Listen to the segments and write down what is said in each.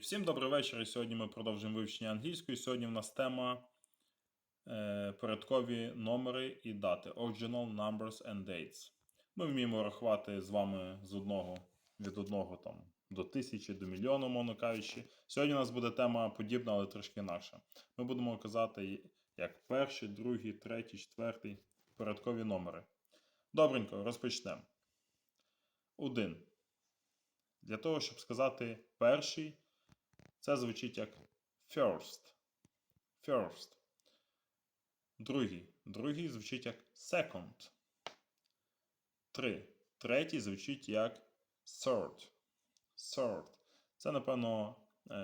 Всім добрий вечір. І Сьогодні ми продовжуємо вивчення англійської. Сьогодні в нас тема е, порядкові номери і дати. Original numbers and dates. Ми вміємо рахувати з вами з одного від одного там до тисячі, до мільйону, мовно кажучи. Сьогодні у нас буде тема подібна, але трошки інакша. Ми будемо казати як перший, другий, третій, четвертий порядкові номери. Добренько, розпочнемо. Один. Для того, щоб сказати перший, це звучить як first. First. Другий. Другий звучить як second. Три. Третій звучить як third. Third. Це, напевно, е,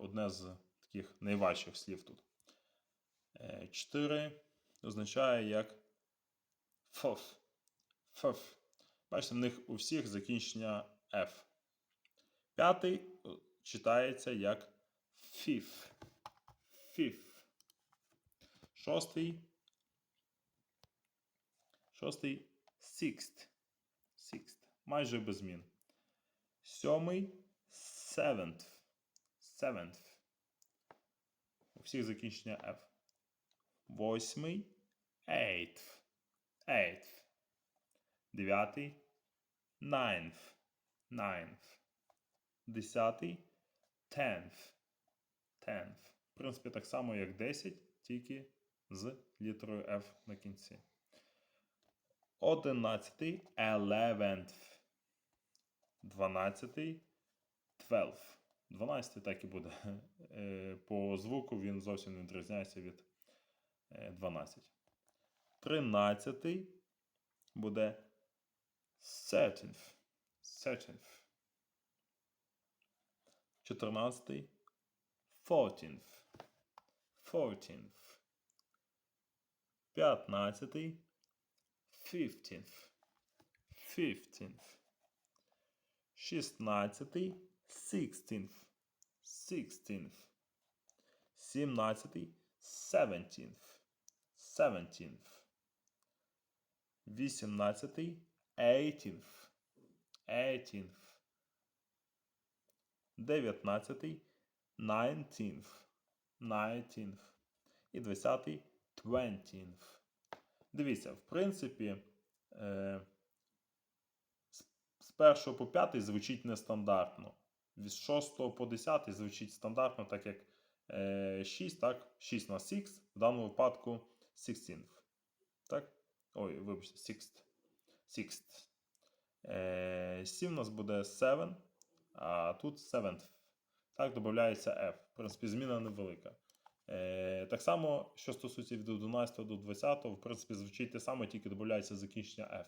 одне з таких найважчих слів тут. Е, Чотири означає як fourth. Fourth. Бачите, в них у всіх закінчення F. П'ятий читається як fifth. Fifth. Шостий. Шостий sixth. Sixth. Майже без змін. Сьомий seventh. Seventh. У всіх закінчення F. Восьмий eighth. Eighth. Дев'ятий ninth. Ninth. Десятий tenth. Tenth. В принципі, так само, як 10, тільки з літерою F на кінці. Одинадцятий eleventh. Дванадцятий twelfth. Дванадцятий так і буде. Е, По звуку він зовсім не відрізняється від е, 12. Тринадцятий буде thirteenth. Thirteenth. 14. Fourteenth. Fourteenth. 15. Fifteenth. Fifteenth. 16. Sixteenth. Sixteenth. 17. Seventeenth. Seventeenth. 18. Eighteenth. Eighteenth. 19, 19th, 19th і 20, 20th. Дивіться, в принципі, е, з, з 1 по 5 звучить нестандартно. Від 6 по 10 звучить стандартно, так як е, 6, так? 6 на 6, в даному випадку 16th. Так? Ой, вибачте, 6. 6. Е, 7 у нас буде 7 а тут seventh. Так, додається F. В принципі, зміна невелика. Е, Так само, що стосується від 11 до 20, в принципі, звучить те саме, тільки додається закінчення F.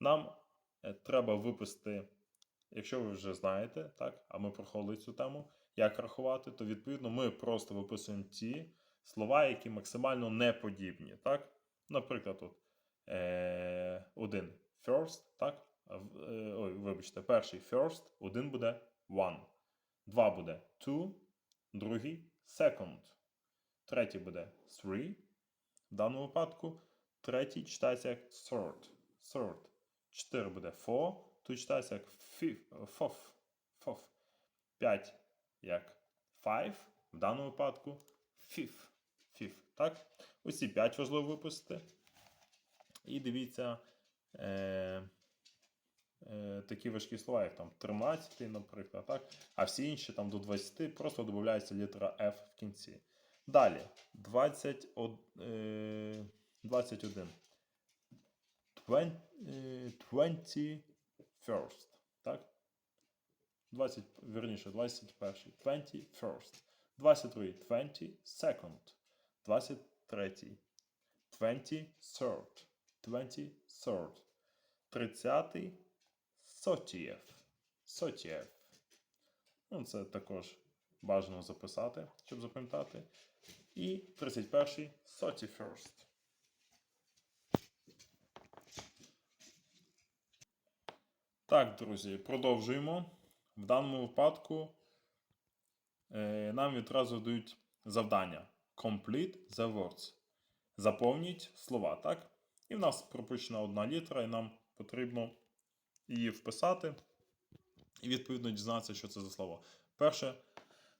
Нам е, треба виписати, якщо ви вже знаєте, так, а ми проходили цю тему, як рахувати, то відповідно ми просто виписуємо ті слова, які максимально неподібні. Так? Наприклад, тут е, один first, так? Е, ой, вибачте, перший first, один буде one. Два буде two, другий second. Третій буде three. В даному випадку третій читається як third. Third. Чотири буде four. Тут читається як fourth. Fourth. П'ять як five. В даному випадку fifth. Fifth. Так? Усі п'ять важливо випустити. І дивіться. Е е, такі важкі слова, як там 13, наприклад, так? а всі інші там до 20 просто додається літера F в кінці. Далі 20, е, 21. 20, е, 21st. Так? 20, верніше, 21. 21st. 22. 22nd. 23. 23rd. 23rd. 30. Сотієв. Сотієв. Ну, Це також бажано записати, щоб запам'ятати. І 31-й first. Так, друзі, продовжуємо. В даному випадку е, нам відразу дають завдання. Complete the words. Заповніть слова, так? І в нас пропущена одна літера, і нам потрібно її вписати і відповідно дізнатися, що це за слово. Перше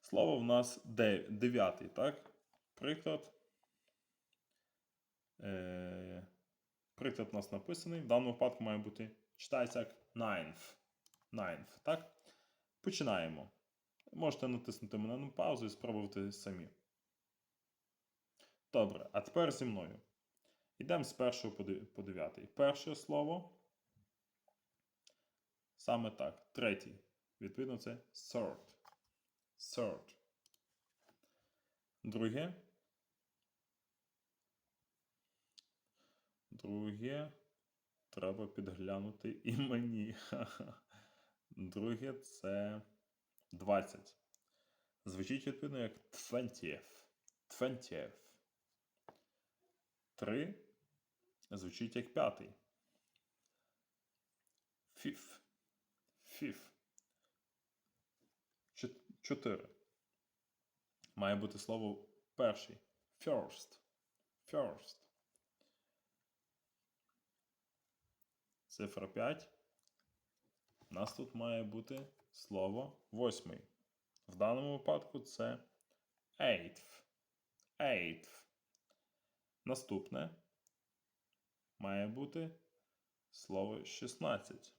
Слово в нас де- дев'ятий, так? Приклад. Е, приклад у нас написаний. В даному випадку має бути читається як ninth. Ninth, так? Починаємо. Можете натиснути мене на паузу і спробувати самі. Добре, а тепер зі мною. Йдемо з першого по дев'ятий. Перше слово. Саме так. Третій. Відповідно, це sort. Sort. Друге. Друге. Треба підглянути і мені. Друге це 20. Звучить відповідно як 20. 20. Три звучить як п'ятий. Fifth. Чот- Чотири. Має бути слово перший. First. First. Цифра 5. У нас тут має бути слово восьмий. В даному випадку це eighth. Eighth. Наступне має бути слово 16.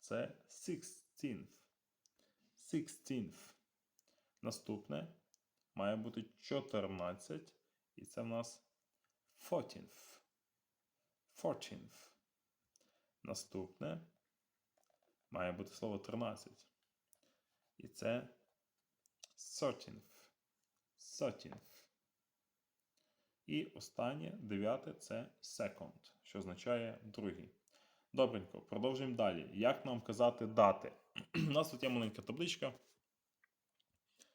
Це sixteenth. Sixteenth. Наступне має бути 14. І це в нас fourteenth. Fourteenth. Наступне має бути слово 13. І це thirteenth. Thirteenth. І останнє, дев'яте, це second, що означає другий. Добренько, продовжуємо далі. Як нам казати дати? У нас тут є маленька табличка.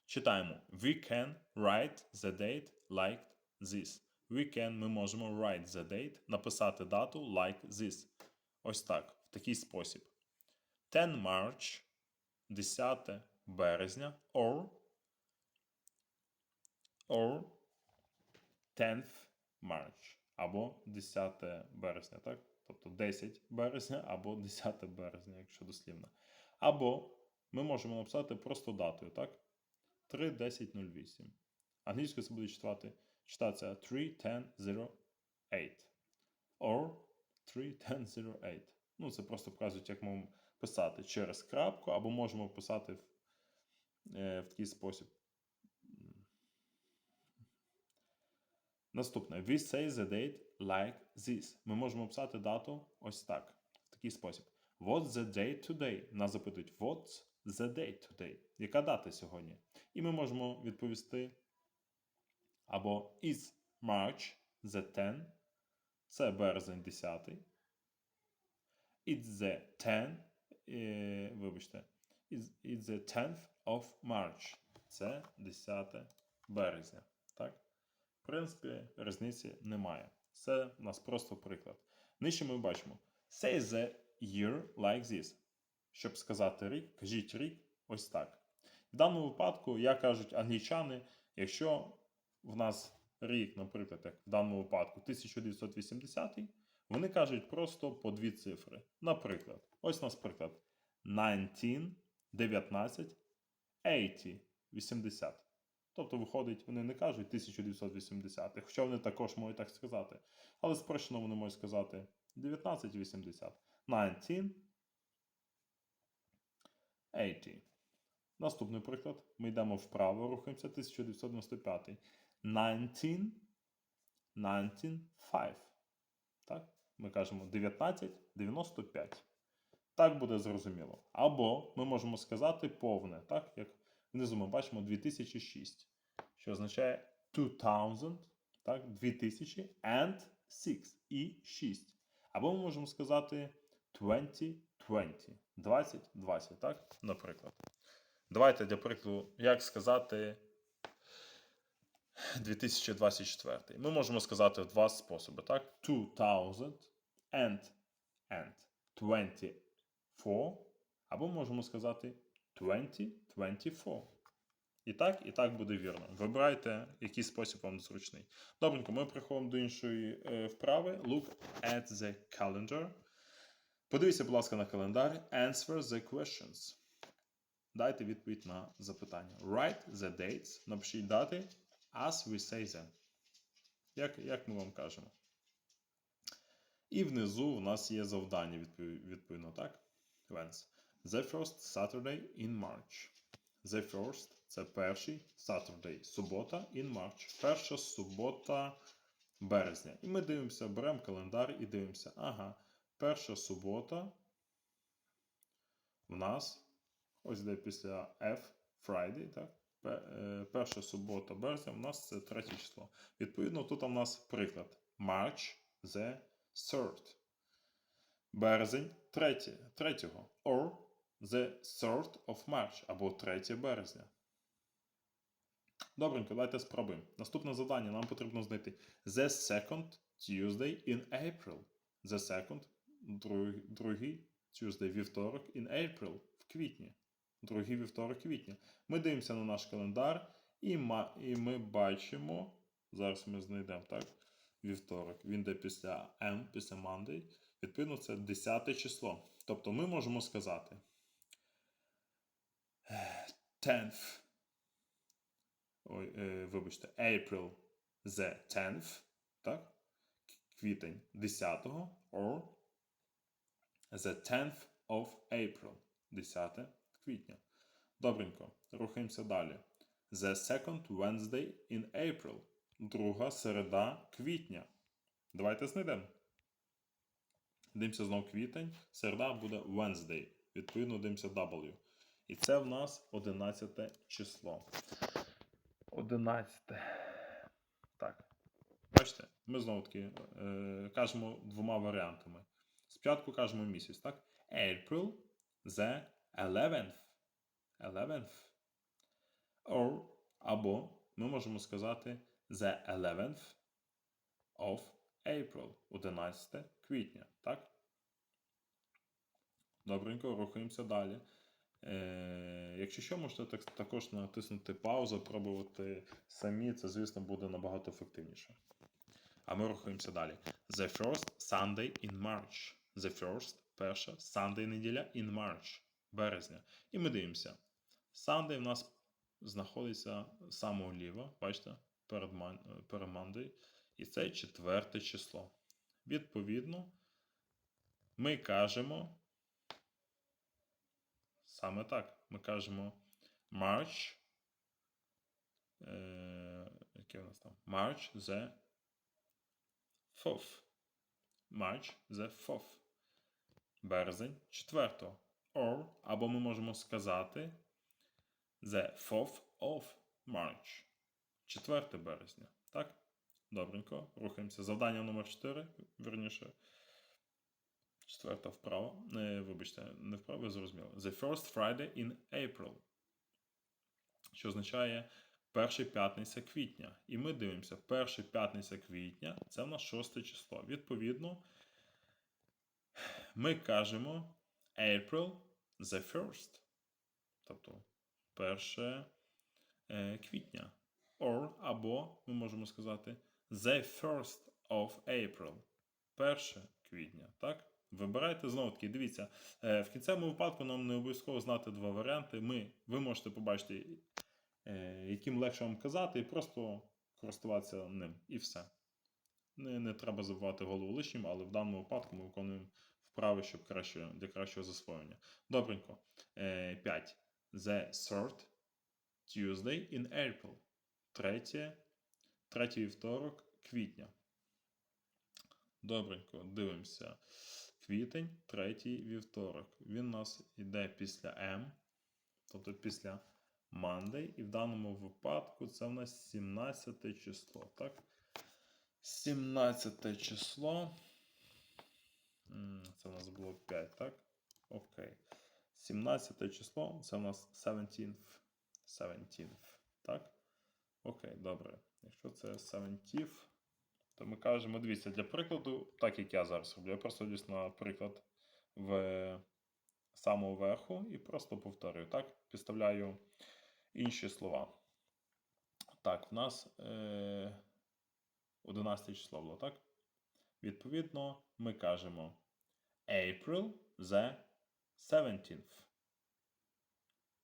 Читаємо. We can write the date like this. We can, ми можемо write the date, написати дату like this. Ось так, в такий спосіб. 10 March, 10 березня, or, or 10th March, або 10 березня, так? Тобто 10 березня або 10 березня, якщо дослівно. Або ми можемо написати просто датою, так? 3.10.08. Англійською це буде читати, читатися 3.10.08. Or 3.10.08. Ну, це просто показують, як ми писати через крапку, або можемо писати в, е, в такий спосіб. Наступне. We say the date like this. Ми можемо писати дату ось так. В такий спосіб. What's the date today? Нас запитують, what's the date today? Яка дата сьогодні? І ми можемо відповісти або is March the 10. Це березень 10. It's the 10. Е, вибачте. It's, it's the 10th of March. Це 10 березня. Так? В принципі, різниці немає. Це у нас просто приклад. Нижче ми бачимо say the year like this. Щоб сказати рік, кажіть рік ось так. В даному випадку, як кажуть англічани, якщо в нас рік, наприклад, як в даному випадку 1980, вони кажуть просто по дві цифри. Наприклад, ось у нас приклад 19, 19, 80, 80. Тобто, виходить, вони не кажуть 1980, хоча вони також можуть так сказати. Але спрощено вони можуть сказати 1980. 1980. Наступний приклад. Ми йдемо вправо, рухаємося 1995. 19, 1905. Так? Ми кажемо 1995. Так буде зрозуміло. Або ми можемо сказати повне, так? Як внизу ми бачимо 2006, що означає 2000, так? 2000 and 6 і 6. Або ми можемо сказати 2020, 2020, так? Наприклад. Давайте для прикладу, як сказати 2024. Ми можемо сказати в два способи, так? 2000 and, and 24. Або можемо сказати 2024. І так, і так буде вірно. Вибирайте, який спосіб вам зручний. Добренько, ми приходимо до іншої е, вправи. Look at the calendar. Подивіться, будь ласка, на календар. Answer the questions. дайте відповідь на запитання. Write the dates. Напишіть дати as we say them. Як, як ми вам кажемо. І внизу у нас є завдання, відповідно, так? When's. The first Saturday in March. The first це перший Saturday, субота in March. Перша субота березня. І ми дивимося, беремо календар і дивимося. Ага, перша субота в нас ось де після F Friday, так? Е, Перша субота березня в нас це третє число. Відповідно, тут у нас приклад. March the 3rd. Березень 3, 3. Or the 3rd of March або 3 березня. Добренько, давайте спробуємо. Наступне завдання нам потрібно знайти The second Tuesday in April. The second, друг- другий Tuesday, вівторок in April, в квітні. Другий вівторок квітня. Ми дивимося на наш календар, і, ма, і ми бачимо. Зараз ми знайдемо так. Вівторок. Він йде після M, після Monday. Відповідно, це 10 число. Тобто ми можемо сказати 10th. Ой, е, вибачте, April the 10th, так? Квітень 10-го, or the 10th of April, 10 квітня. Добренько, рухаємося далі. The second Wednesday in April, друга середа квітня. Давайте знайдемо. Дивимося знову квітень, середа буде Wednesday. Відповідно, дивимося W. І це в нас 11 число. 11. Так. Бачите, ми знову таки е, кажемо двома варіантами. Спочатку кажемо місяць, так? April the 11th. 11th. Or, або ми можемо сказати the 11th of April. 11 квітня, так? Добренько, рухаємося далі. Е, якщо що, можете так, також натиснути паузу, пробувати самі, це, звісно, буде набагато ефективніше. А ми рухаємося далі. The first Sunday in March. The first, перша, Sunday неділя in March, березня. І ми дивимося. Sunday в нас знаходиться самого ліво, бачите, перед Monday. І це четверте число. Відповідно, ми кажемо. Саме так. Ми кажемо March. Е, яке у нас там? March the 4th. March the 4th. Березень 4. Or, або ми можемо сказати the 4th of March. 4 березня. Так? Добренько. Рухаємося. Завдання номер 4. Верніше. Четверта вправа. Не, вибачте, не вправа, ви зрозуміли. The first Friday in April. Що означає перша п'ятниця квітня. І ми дивимося, перша п'ятниця квітня це в нас шосте число. Відповідно, ми кажемо April the first. Тобто 1 е, квітня. Or, або ми можемо сказати The first of April. 1 квітня. Так? Вибирайте знову таки, дивіться, е, в кінцевому випадку нам не обов'язково знати два варіанти. Ми, ви можете побачити, е, яким легше вам казати, і просто користуватися ним. І все. Не, не треба забувати голову лишнім, але в даному випадку ми виконуємо вправи, щоб краще, для кращого засвоєння. Добренько. 5. The third Tuesday in April. Третє, третій вівторок квітня. Добренько, дивимося. Квітень, третій вівторок. Він у нас йде після М, тобто після Monday. І в даному випадку це в нас 17 число. Так? 17 число. Це у нас було 5, так? Окей. 17 число це у нас 17th. 17th. Так? Окей, добре. Якщо це 17th, то ми кажемо, дивіться, для прикладу, так як я зараз роблю, я просто дивлюсь на приклад в самого верху і просто повторюю, так? Підставляю інші слова. Так, в нас е, 11 число було, так? Відповідно, ми кажемо April the 17th.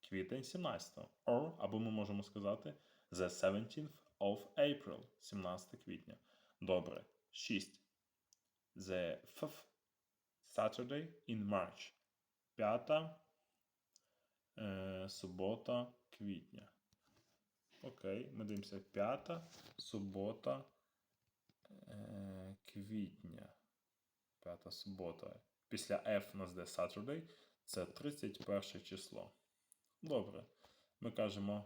квітень 17. Or, або ми можемо сказати the 17th of April, 17 квітня. Добре. 6. The 5th Saturday in March. П'ята е, субота квітня. Окей, ми дивимося. П'ята субота е, квітня. П'ята субота. Після F у нас де Saturday. Це 31 число. Добре. Ми кажемо.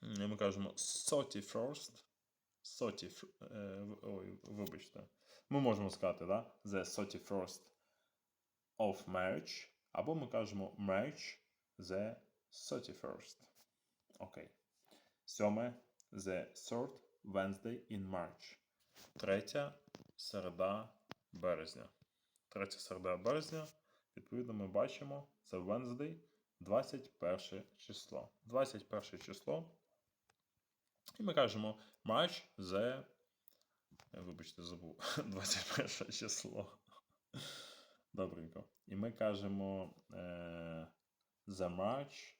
Ми кажемо 31st. 30, е, ой, вибачте. Ми можемо сказати, да? The 31st of March. Або ми кажемо March the 31st. Окей. Сьоме the third Wednesday in March. Третя середа березня. Третя середа березня. Відповідно, ми бачимо це Wednesday, 21 число. 21 число. І ми кажемо March the. Вибачте, забув. 21 число. Добренько. І ми кажемо е, the March.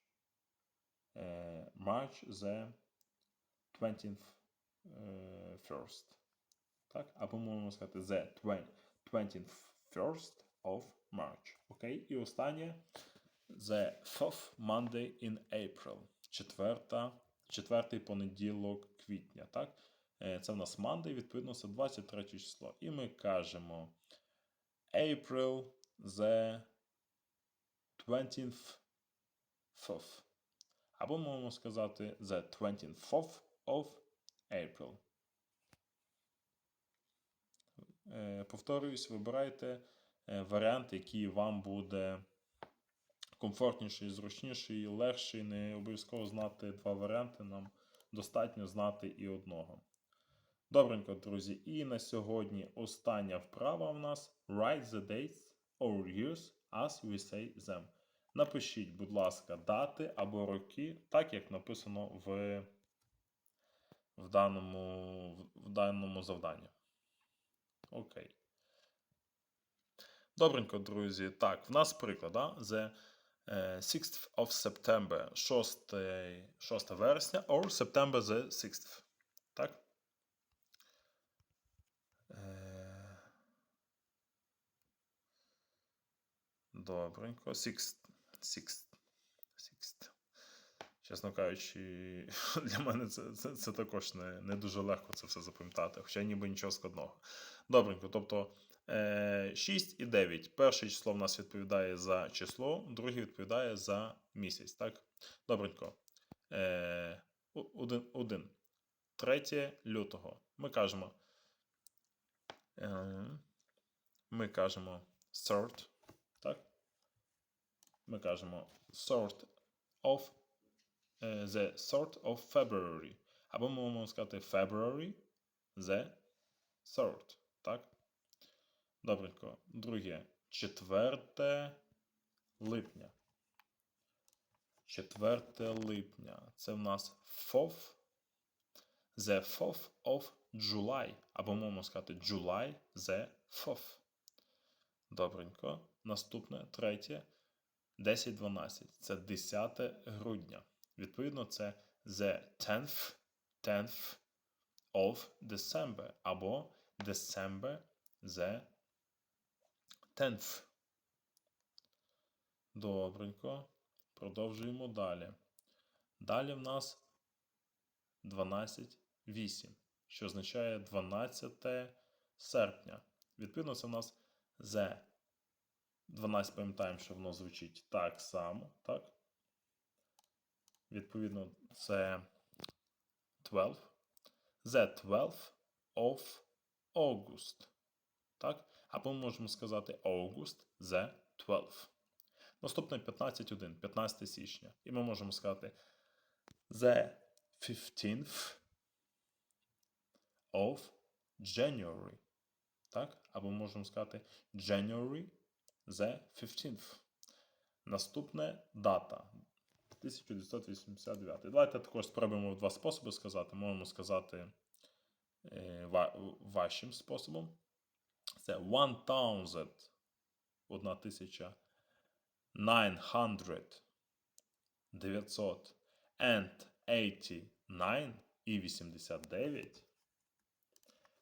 Е, the 20th е. Так? Або можемо сказати the 20, 21st of March. Окей? І останнє the fourth Monday in April. Четверта, четвертий понеділок квітня. Так? Е, Це в нас Monday, відповідно, це 23 число. І ми кажемо April the 24th. Або можемо сказати the 24th of April. Е, Повторююсь, вибирайте е, варіант, який вам буде комфортніший, зручніший, легший. Не обов'язково знати два варіанти. Нам достатньо знати і одного. Добренько, друзі. І на сьогодні остання вправа в нас Write the dates or years as we say them. Напишіть, будь ласка, дати або роки, так як написано в, в, даному, в даному завданні. Окей. Добренько, друзі. Так, в нас приклад, да? The 6th of September, 6, 6 вересня, or September the 6th. Так? Е, Добренько. Sixth. Sixth. Sixth. Чесно кажучи, для мене це, це, це також не, не дуже легко це все запам'ятати, хоча ніби нічого складного. Добренько, тобто е, 6 і 9. Перше число в нас відповідає за число, друге відповідає за місяць. Так? Добренько. Е, 1, 1. 3 лютого. Ми кажемо. Е, ми кажемо sort. Так? Ми кажемо sort of е, the sort of February. Або ми можемо сказати February the sort. Так? Добренько. Друге. 4 липня. 4 липня. Це в нас fourth. The 4th of July. Або можемо сказати July the 4th. Добренько. Наступне третє. 10-12. Це 10 грудня. Відповідно, це the 10th, 10th of December. Або December the 10th. Добренько. Продовжуємо далі. Далі в нас 12-8, що означає 12 серпня. Відповідно, це в нас the 12 пам'ятаємо, що воно звучить так само, так? Відповідно, це 12. The 12 of August. Так? Або ми можемо сказати August the 12. Наступне 15.1, 15 січня. І ми можемо сказати The 15th of January. Так? Або можемо сказати January the 15th. Наступне дата 1989. Давайте також спробуємо два способи сказати. Можемо сказати е, ва- вашим способом. Це 1000. Одна тисяча 900. 900 and 89 і 89.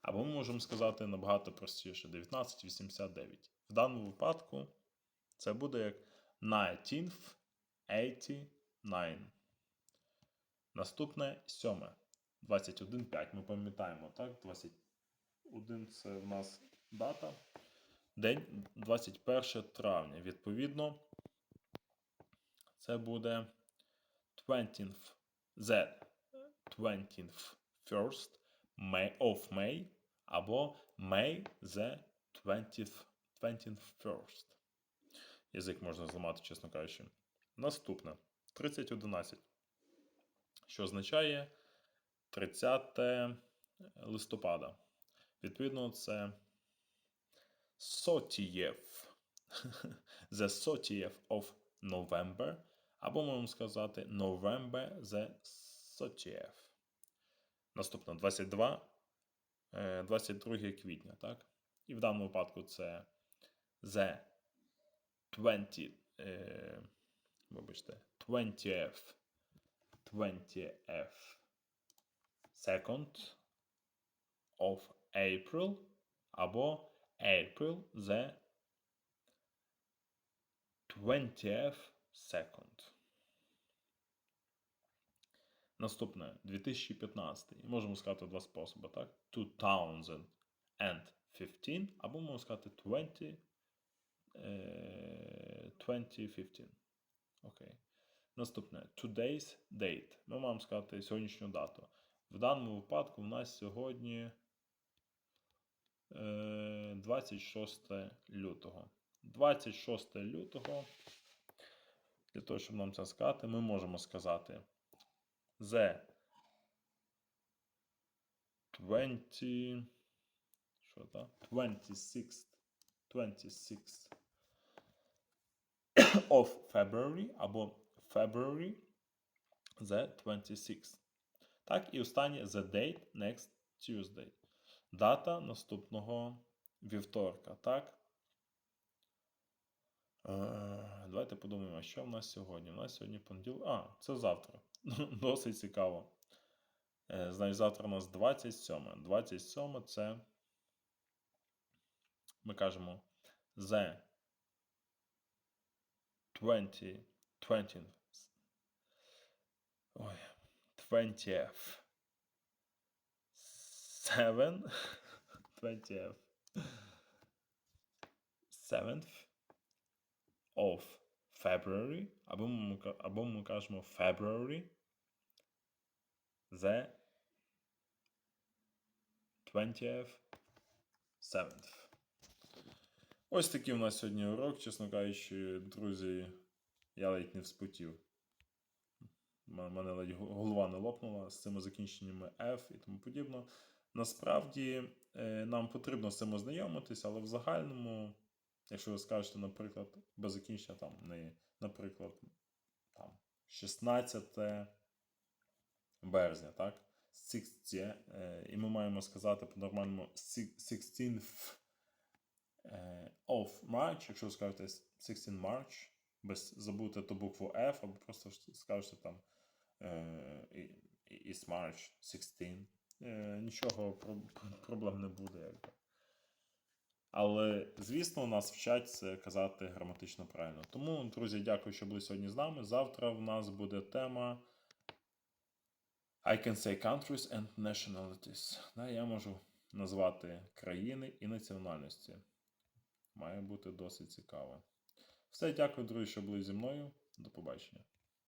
Або ми можемо сказати набагато простіше 1989. В даному випадку це буде як 1989. Наступне сьоме. 21.5. Ми пам'ятаємо, так? 21 це в нас дата. День 21 травня. Відповідно, це буде 20th, the 21st May of May або May the 20th, 21st. Язик можна зламати, чесно кажучи. Наступне 3011, що означає 30 листопада. Відповідно, це Сотієв. The 30th of November. Або можемо сказати November the 30th. Наступно 22, е, 22 квітня, так? І в даному випадку це the 20, е, вибачте, 20th, 20th second of April або April the 20th second. Наступне 2015. І можемо сказати два способи, так? 2015 або можемо сказати 20, е, 2015. Окей. Наступне today's date. Ми маємо сказати сьогоднішню дату. В даному випадку в нас сьогодні 26 лютого. 26 лютого. Для того, щоб нам це сказати, ми можемо сказати the 20. Що там? 26 26 of February або February the 26. Так, і останнє the date next Tuesday. Дата наступного вівторка, так? Е, Давайте подумаємо, що в нас сьогодні. У нас сьогодні понеділок. А, це завтра. Досить цікаво. Е, Значить, завтра у нас 27. 27 це. Ми кажемо the 20, 20, ой, 20th, 7, 20th, 7th of February, або ми, або ми кажемо February, the 20th, 7th. Ось такий у нас сьогодні урок, чесно кажучи, друзі, я ледь не вспотів. М- Мене ледь голова не лопнула з цими закінченнями F і тому подібно. Насправді е, нам потрібно з цим ознайомитись, але в загальному, якщо ви скажете, наприклад, без закінчення там, не, наприклад, там, 16 березня, так? 60, е, і ми маємо сказати по-нормальному сі- 16th е, of March, якщо ви скажете 16 March, без забути ту букву F, або просто скажете там is March 16. Е, Нічого проблем не буде. Якби. Але, звісно, нас вчать це казати граматично правильно. Тому, друзі, дякую, що були сьогодні з нами. Завтра в нас буде тема I can say countries and nationalities. Да, я можу назвати країни і національності. Має бути досить цікаво. Все, дякую, друзі, що були зі мною. До побачення.